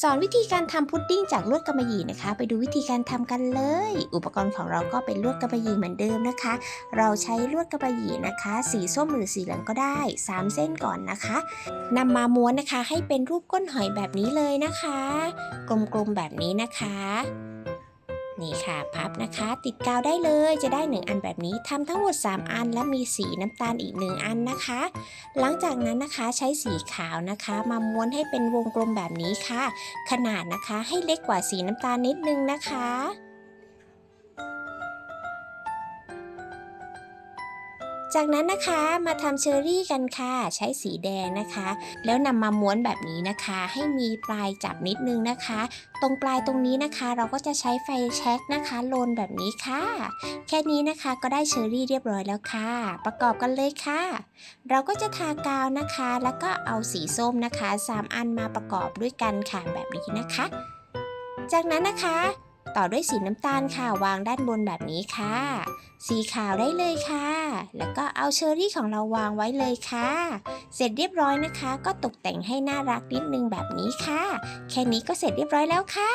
สอนวิธีการทำพุดดิ้งจากลวดกำมะหยี่นะคะ ไปดูวิธีการทำกันเลย อุปกรณ์ของเราก็เป็นลวดกำมะหยี่เหมือนเดิมนะคะ เราใช้ลวดกำมะหยี่นะคะ สีส้มหรือสีเหลืองก็ได้ 3 เส้นก่อนนะคะนำมาม้วนนะคะให้เป็นรูปก้นหอยแบบนี้เลยนะคะ กลมๆแบบนี้นะคะ นี่ค่ะพับนะคะ ติดกาวได้เลยจะได้ 1 อันแบบนี้ทำทั้งหมด 3 อันและมีสีน้ำตาลอีก 1 อันนะคะ หลังจากนั้นนะคะใช้สีขาวนะคะ มาม้วนให้เป็นวงกลมแบบนี้ค่ะ ขนาดนะคะให้เล็กกว่าสีน้ำตาลนิดนึงนะคะ จากนั้นนะคะมาทำเชอร์รี่กันค่ะ ใช้สีแดงนะคะ แล้วนำมาม้วนแบบนี้นะคะ ให้มีปลายจับนิดนึงนะคะ ตรงปลายตรงนี้นะคะ เราก็จะใช้ไฟแช็กนะคะโลนแบบนี้ค่ะ แค่นี้นะคะก็ได้เชอร์รี่เรียบร้อยแล้วค่ะ ประกอบกันเลยค่ะ เราก็จะทากาวนะคะ แล้วก็เอาสีส้มนะคะ 3 อันมาประกอบด้วยกันค่ะแบบนี้นะคะ จากนั้นนะคะ ต่อด้วยสีน้ำตาลค่ะวางด้านบนแบบนี้ค่ะ สีขาวได้เลยค่ะ แล้วก็เอาเชอร์รี่ของเราวางไว้เลยค่ะ เสร็จเรียบร้อยนะคะ ก็ตกแต่งให้น่ารักนิดนึงแบบนี้ค่ะ แค่นี้ก็เสร็จเรียบร้อยแล้วค่ะ